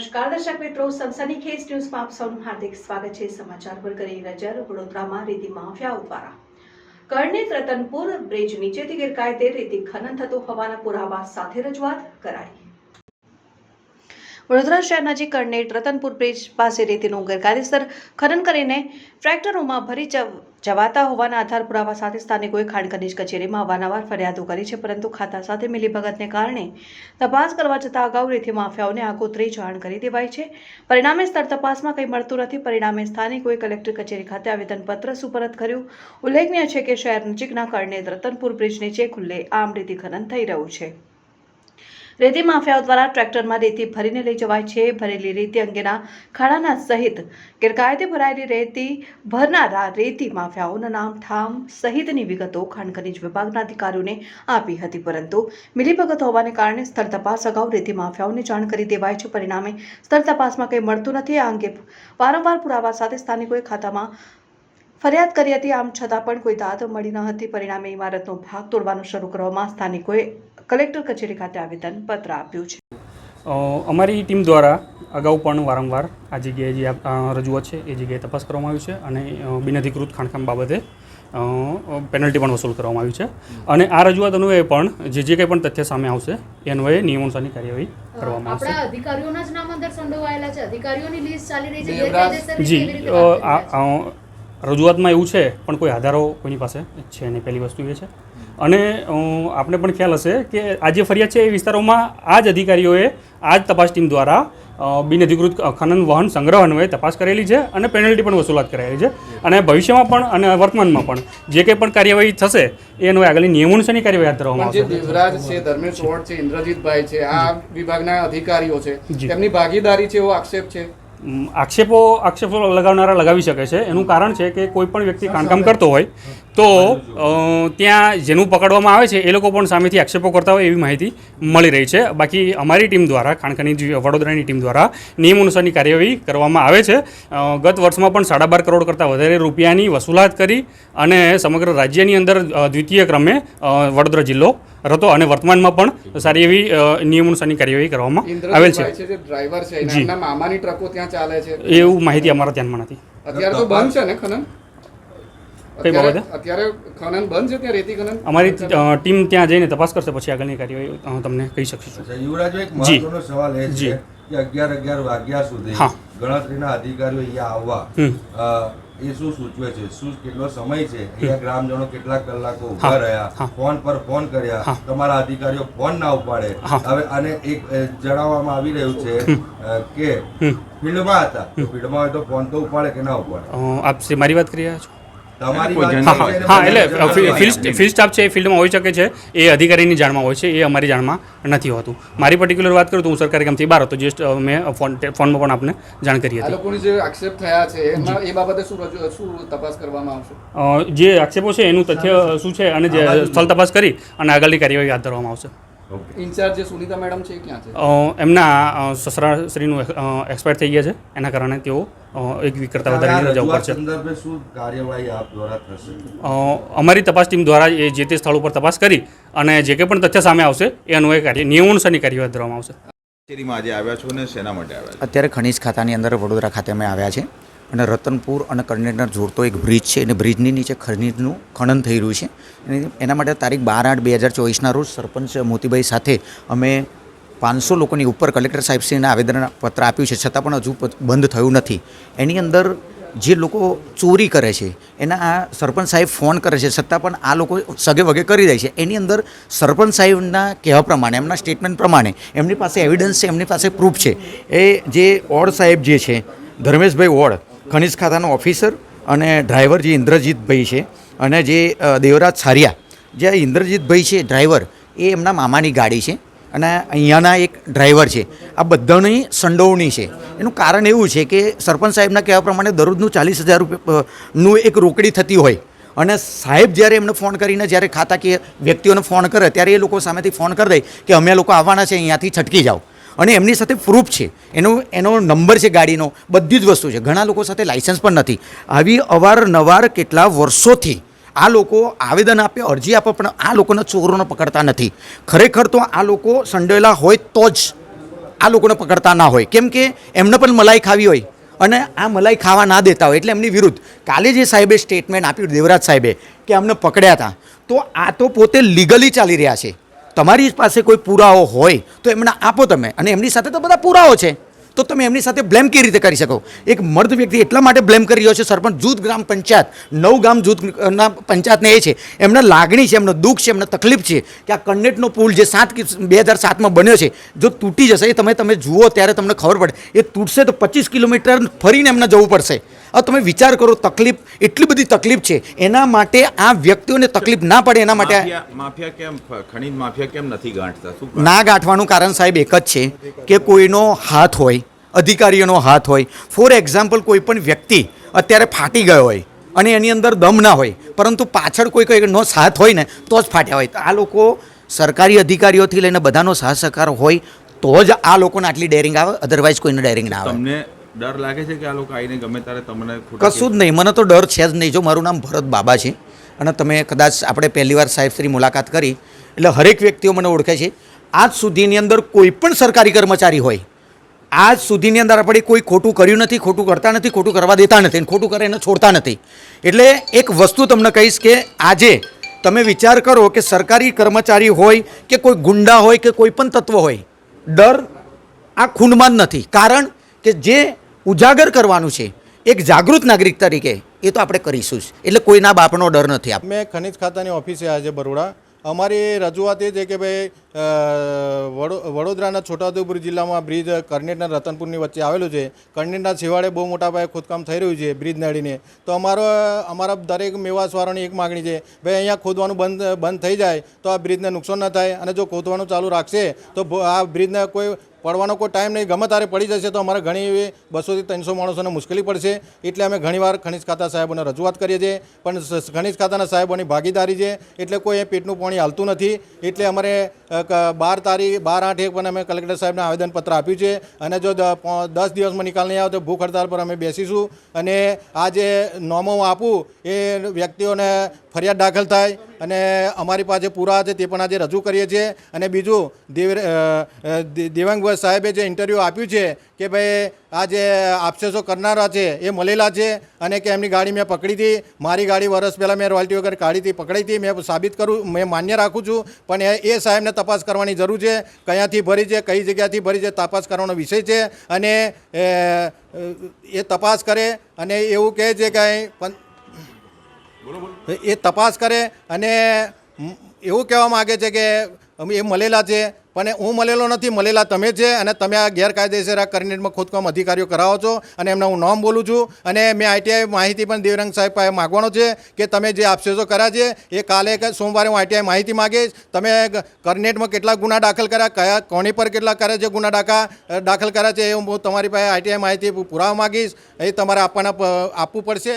નમસ્કાર, દર્શક મિત્રો, સનસની ખેસ ન્યૂઝમાં આપ સૌનું હાર્દિક સ્વાગત છે. સમાચાર પર કરી નજર વડોદરામાં રેતી માફિયાઓ દ્વારા. કરણિત રતનપુર બ્રિજ નીચેથી ગેરકાયદે રેતી ખનન થતું હોવાના પુરાવા સાથે રજૂઆત કરાઈ. વડોદરા શહેર નજીક કરનેટ રતનપુર બ્રિજ પાસે રેતીનું ગેરકાયદેસર ખનન કરીને ટ્રેક્ટરોમાં ભરી જવ- જવાતા હોવાના આધાર પુરાવા સાથે સ્થાનિકોએ ખાણ ખનીજ કચેરીમાં વારંવાર ફરિયાદો કરી છે, પરંતુ ખાતા સાથે મિલીભગતને કારણે તપાસ કરવા જતાં અગાઉ રેતી માફિયાઓને આગોતરી જાણ કરી દેવાય છે. પરિણામે સ્થળ તપાસમાં કંઈ મળતું નથી. પરિણામે સ્થાનિકોએ કલેક્ટર કચેરી ખાતે આવેદનપત્ર સુપરત કર્યું. ઉલ્લેખનીય છે કે શહેર નજીકના કરણેત રતનપુર બ્રિજ નીચે ખુલ્લે આમ રેતી ખનન થઈ રહ્યું છે. રેતી માફિયાઓ દ્વારા ટ્રેક્ટરમાં રેતી ભરીને લઈ જવાય છે. ભરેલી રેતી અંગેના ખાડાના સહિત ગેરકાયદે ભરાયેલી રેતી ભરનારા રેતી માફિયાઓના નામ ઠામ સહિતની વિગતો ખાણ ખનીજ વિભાગના અધિકારીઓને આપી હતી. પરંતુ મિલીભગત હોવાને કારણે સ્થળ તપાસ અગાઉ રેતી માફિયાઓને જાણ કરી દેવાય છે. પરિણામે સ્થળ તપાસમાં કંઈ મળતું નથી. આ અંગે વારંવાર પુરાવા સાથે સ્થાનિકોએ ખાતામાં ફરિયાદ કરી હતી આમ છતાં પણ કોઈ દાદ મળી ન હતી. પરિણામે ઇમારતનો ભાગ તોડવાનું શરૂ કરવામાં સ્થાનિકોએ કલેક્ટર કચેરી ખાતે આવેદન પત્ર આપ્યું છે. અમારી ટીમ દ્વારા અગાઉ પણ વારંવાર આ જગ્યાએ જે રજૂઆત છે એ જગ્યાએ તપાસ કરવામાં આવી છે અને બિનઅધિકૃત ખાણકામ બાબતે પેનલ્ટી પણ વસૂલ કરવામાં આવી છે. અને આ રજૂઆત અન્વયે પણ જે જે કંઈ પણ તથ્ય સામે આવશે એ અન્વયે નિયમોનુસારની કાર્યવાહી કરવામાં આવશે. આપણા અધિકારીઓના જ નામ અંદર સંડોવાયેલા છે. અધિકારીઓની લિસ્ટ ચાલી રહી છે. જી રજૂઆતમાં એવું છે પણ કોઈ આધારો કોઈની પાસે છે નહીં પહેલી વસ્તુ એ છે. અને આપને પણ ખ્યાલ હશે કે આ જે ફરિયાદ છે એ વિસ્તારોમાં આ જ અધિકારીઓએ આ જ તપાસ ટીમ દ્વારા બિનઅધિકૃત ખનન વહન સંગ્રહ અન્વયે તપાસ કરેલી છે અને પેનલ્ટી પણ વસૂલાત કરાયેલી છે. અને ભવિષ્યમાં પણ અને વર્તમાનમાં પણ જે કંઈ પણ કાર્યવાહી થશે એ અન્વયે આગળની નિયમોનુસારની કાર્યવાહી હાથ ધરવામાં આવશે. દેવરાજ છે ધર્મેશ વોર્ડ છે ઇન્દ્રજીતભાઈ છે આ વિભાગના અધિકારીઓ છે. તેમની ભાગીદારી છે એવો આક્ષેપ છે? આક્ષેપો આક્ષેપો લગાવનારા લગાવી શકે છે. એનું કારણ છે કે કોઈ પણ વ્યક્તિ કામકામ કરતો હોય તો ત્યાં જેનું પકડવામાં આવે છે એ લોકો પણ સામેથી આક્ષેપો કરતા હોય એવી માહિતી મળી રહી છે. બાકી અમારી ટીમ દ્વારા ખાણખની વડોદરાની ટીમ દ્વારા નિયમ અનુસારની કાર્યવાહી કરવામાં આવે છે. ગત વર્ષમાં પણ સાડા બાર કરોડ કરતાં વધારે રૂપિયાની વસૂલાત કરી અને સમગ્ર રાજ્યની અંદર દ્વિતીય ક્રમે વડોદરા જિલ્લો હતો અને વર્તમાનમાં પણ સારી એવી નિયમ અનુસારની કાર્યવાહી કરવામાં આવેલ છે. ઇન્દ્રજીતભાઈ છે જે ડ્રાઈવર છે મામાની ટ્રકો ત્યાં ચાલે છે? એવું માહિતી અમારા ધ્યાનમાં નથી. અત્યારે તો બંધ છે ને ખનન? કઈ બાબતે? અત્યારે ખનન બંધ છે ત્યાં રેતી ખનન? અમારી ટીમ ત્યાં જઈને તપાસ કરશે પછી આગળની કાર્યવાહી તમને કહી શકીશું. યુવરાજ એક. મહત્વનો સવાલ એ છે કે અગિયાર અગિયાર વાગ્યા સુધી ગણતરીના અધિકારીઓ અહીંયા આવવા એ શું સૂચવે છે? શું કેટલો સમય છે? અહીંયા ગ્રામજનો કેટલા કલાકો ઊભા રહ્યા ફોન પર ફોન કર્યા તમારા અધિકારીઓ ફોન ના ઉપાડે. હવે અને એક જણાવવામાં આવી રહ્યું છે કે. ફિલ્ડમાં હતા ફિલ્ડમાં હોય તો ફોન તો ઉપાડે કે ના ઉપાડે? આપ મારી વાત કરી રહ્યા છો? હા એટલે ફિલ્ડ સ્ટાફ છે એ ફિલ્ડમાં હોઈ શકે છે. એ અધિકારીની જાણમાં હોય છે એ અમારી જાણમાં નથી હોતું. મારી પર્ટિક્યુલર વાત કરું તો હું સરકારી કામથી બહાર હતો જસ્ટ મેં ફોન ફોનમાં પણ આપને જાણ કરી હતી. લોકોની જે આક્ષેપ થયા છે એ બાબતે શું શું તપાસ કરવામાં આવશે? જે આક્ષેપો છે એનું તથ્ય શું છે અને જે સ્થળ તપાસ કરી અને આગળની કાર્યવાહી હાથ ધરવામાં આવશે. ઇન્ચાર્જ જે સુનિતા મેડમ છે એ ક્યાં છે? એમના સસરાશ્રીનું એક્સપાયર થઈ ગયા છે. એના કારણે તેઓ એક વીક કરતાં વધારે રજા ઉપર છે શું કાર્યવાહી આપ દ્વારા થશે? અમારી તપાસ ટીમ દ્વારા એ જે તે સ્થળ ઉપર તપાસ કરી અને જે કંઈ પણ તથ્ય સામે આવશે એ અન્વયે કાર્ય નિયમોનુસારની કાર્યવાહી હાથ ધરવામાં આવશે. આજે આવ્યા છો ને શેના માટે આવ્યા અત્યારે ખનીજ ખાતાની અંદર વડોદરા ખાતે અમે આવ્યા છે અને રતનપુર અને કન્ટેનર જોડતો એક બ્રિજ છે. અને બ્રિજની નીચે ખનીજનું ખનન થઈ રહ્યું છે. અને એના માટે તારીખ બાર આઠ બે હજાર ચોવીસના રોજ સરપંચ મોતીભાઈ સાથે અમે પાંચસો લોકોની ઉપર કલેક્ટર સાહેબશ્રીને આવેદન પત્ર આપ્યું છે. છતાં પણ હજુ બંધ થયું નથી. એની અંદર જે લોકો ચોરી કરે છે, એના આ સરપંચ સાહેબ ફોન કરે છે. છતાં પણ આ લોકો સગે વગે કરી દે છે. એની અંદર સરપંચ સાહેબના કહેવા પ્રમાણે, એમના સ્ટેટમેન્ટ પ્રમાણે, એમની પાસે એવિડન્સ છે, એમની પાસે પ્રૂફ છે. એ જે ઓડ સાહેબ જે છે, ધર્મેશભાઈ ઓડ ખનિજ ખાતાનો ઓફિસર અને ડ્રાઈવર જે ઇન્દ્રજીતભાઈ છે અને જે દેવરાજ સારિયા, જે ઇન્દ્રજીતભાઈ છે ડ્રાઈવર, એ એમના મામાની ગાડી છે અને અહીંયાના એક ડ્રાઈવર છે. આ બધાની સંડોવણી છે. એનું કારણ એવું છે કે સરપંચ સાહેબના કહેવા પ્રમાણે દરરોજનું ચાલીસ હજાર રૂપિયાનું એક રોકડી થતી હોય અને સાહેબ જ્યારે એમને ફોન કરીને જ્યારે ખાતાકીય વ્યક્તિઓને ફોન કરે ત્યારે એ લોકો સામેથી ફોન કરી દે કે અમે લોકો આવવાના છે, અહીંયાથી છટકી જાઓ. અને એમની સાથે પ્રૂફ છે. એનો એનો નંબર છે ગાડીનો, બધી જ વસ્તુ છે. ઘણા લોકો સાથે લાઇસન્સ પણ નથી. આવી અવારનવાર કેટલા વર્ષોથી આ લોકો આવેદન આપે, અરજી આપે, પણ આ લોકોના ચોરોને પકડતા નથી. ખરેખર તો આ લોકો સંડોયેલા હોય તો જ આ લોકોને પકડતા ના હોય. કેમ કે એમને પણ મલાઈ ખાવી હોય. અને આ મલાઈ ખાવા ના દેતા હોય, એટલે એમની વિરુદ્ધ. કાલે જે સાહેબે સ્ટેટમેન્ટ આપ્યું, દેવરાજ સાહેબે, કે અમને પકડ્યા હતા. તો આ તો પોતે લીગલી ચાલી રહ્યા છે. તમારી પાસે કોઈ પુરાવો હોય, તો એમને આપો તમે. અને એમની સાથે તો બધા પુરાવો છે. તો તમે એમની સાથે બ્લેમ કેવી રીતે કરી શકો? એક મર્દ વ્યક્તિ એટલા માટે બ્લેમ કરી રહ્યો છે, સરપંચ, જૂથ ગ્રામ પંચાયત, નવ ગામ જૂથના પંચાયતને એ છે, એમને લાગણી છે, એમનો દુઃખ છે, એમને તકલીફ છે કે આ કન્નેટનો પુલ જે સાત બે હજાર સાતમાં બન્યો છે, જો તૂટી જશે, એ તમે તમે જુઓ, ત્યારે તમને ખબર પડે. એ તૂટશે તો પચીસ કિલોમીટર ફરીને એમને જવું પડશે. હવે તમે વિચાર કરો તકલીફ એટલી બધી તકલીફ છે. એના માટે આ વ્યક્તિઓને તકલીફ ના પડે એના માટે માફિયા કેમ ખનીજ માફિયા કેમ નથી ગાંઠતા? ના ગાંઠવાનું કારણ સાહેબ એક જ છે કે કોઈનો હાથ હોય અધિકારીઓનો હાથ હોય. ફોર એક્ઝામ્પલ કોઈ પણ વ્યક્તિ અત્યારે ફાટી ગયો હોય અને એની અંદર દમ ના હોય પરંતુ પાછળ કોઈ કોઈનો સાથ હોય ને તો જ ફાટ્યા હોય. તો આ લોકો સરકારી અધિકારીઓથી લઈને બધાનો સાથ સહકાર હોય તો જ આ લોકોને આટલી ડેરિંગ આવે અધરવાઇઝ કોઈને ડેરિંગ ના આવે. તમને ડર લાગે છે કે આ લોકો આવીને ગમે ત્યારે તમને કશું જ નહીં. મને તો ડર છે જ નહીં. જો મારું નામ ભરત બાબા છે અને તમે કદાચ આપણે પહેલી વાર સાહેબ શ્રી મુલાકાત કરી એટલે હરેક વ્યક્તિઓ મને ઓળખે છે. આજ સુધીની અંદર કોઈ પણ સરકારી કર્મચારી હોય આજ સુધીની અંદર આપણે કોઈ ખોટું કર્યું નથી ખોટું કરતા નથી ખોટું કરવા દેતા નથી ખોટું કરે એને છોડતા નથી. એટલે એક વસ્તુ તમને કહીશ કે આજે તમે વિચાર કરો કે સરકારી કર્મચારી હોય કે કોઈ ગુંડા હોય કે કોઈ પણ તત્વ હોય ડર આ ખૂનમાં જ નથી. કારણ કે જે ઉજાગર કરવાનું છે. એક જાગૃત નાગરિક તરીકે એ તો આપણે કરીશું જ. એટલે કોઈના બાપનો ડર નથી આપ અમે ખનિજ ખાતાની ઓફિસે આજે બરોડા. અમારી રજૂઆત એ છે કે ભાઈ વડોદરાના છોટાઉદેપુર જિલ્લામાં બ્રિજ કરનેટના રતનપુરની વચ્ચે આવેલું છે. કરનેટના છેવાડે બહુ મોટા પાયે ખોદકામ થઈ રહ્યું છે બ્રિજ નડીને તો અમારો, અમારા દરેક મેવાસવાળાની એક માગણી છે, ભાઈ, અહીંયા ખોદવાનું બંધ બંધ થઈ જાય તો આ બ્રિજને નુકસાન ન થાય અને જો ખોદવાનું ચાલુ રાખશે તો આ બ્રિજને કોઈ, પડવાનો કોઈ ટાઈમ નહીં. ગમે તારે પડી જશે તો અમારે ઘણી એવી બસોથી ત્રણસો માણસોને મુશ્કેલી પડશે. એટલે અમે ઘણીવાર ખનિજ ખાતા સાહેબોને રજૂઆત કરીએ છીએ. પણ ખનિજ ખાતાના સાહેબોની ભાગીદારી છે. એટલે કોઈ એ પેટનું પાણી હાલતું નથી. એટલે અમારે બાર તારીખ, બાર આઠ એક પણ અમે કલેક્ટર સાહેબને આવેદનપત્ર આપ્યું છે. અને જો દસ દિવસમાં નિકાલ નહીં આવે તો ભૂખ હડતાલ પર અમે બેસીશું. અને આ જે નોમો આપું, એ વ્યક્તિઓને ફરિયાદ દાખલ થાય અને અમારી પાસે પુરાવા છે તે પણ આજે રજૂ કરીએ છીએ. અને બીજું દેવ દેવાંગભાઈ સાહેબે જે ઇન્ટરવ્યૂ આપ્યું છે કે ભાઈ આ જે આપશેસો કરનારા છે એ મળેલા છે અને કે એમની ગાડી મેં પકડી હતી. મારી ગાડી વર્ષ પહેલાં મેં રોયલ્ટી વગર કાઢી હતી પકડી હતી. મેં સાબિત કરું મેં માન્ય રાખું છું. પણ એ સાહેબને તપાસ કરવાની જરૂર છે. કયાથી ભરી છે કઈ જગ્યાથી ભરી છે તપાસ કરવાનો વિષય છે. અને એ, તપાસ કરે અને એવું કહે છે કે અહીં પં- એ તપાસ કરે અને એવું કહેવા માગે છે કે એ મળેલા છે, પણ હું મળેલો નથી, મળેલા તમે છે અને તમે આ ગેરકાયદેસર આ કરનેટમાં ખોદકામ અધિકારીઓ કરાવો છો અને એમના હું નામ બોલું છું અને મેં આઈટીઆઈ માહિતી પણ દેવરંગ સાહેબ પાસે માગવાનો છે કે તમે જે આપશેસો કર્યા છે, એ કાલે સોમવારે હું આઈટીઆઈ માહિતી માગીશ. તમે કરનેટમાં કેટલા ગુના દાખલ કર્યા, કયા કોની પર કેટલા કર્યા છે ગુના દાખા દાખલ કર્યા છે એ હું તમારી પાસે આઈટીઆઈ માહિતી પુરાવા માગીશ. એ તમારે આપવાના આપવું પડશે.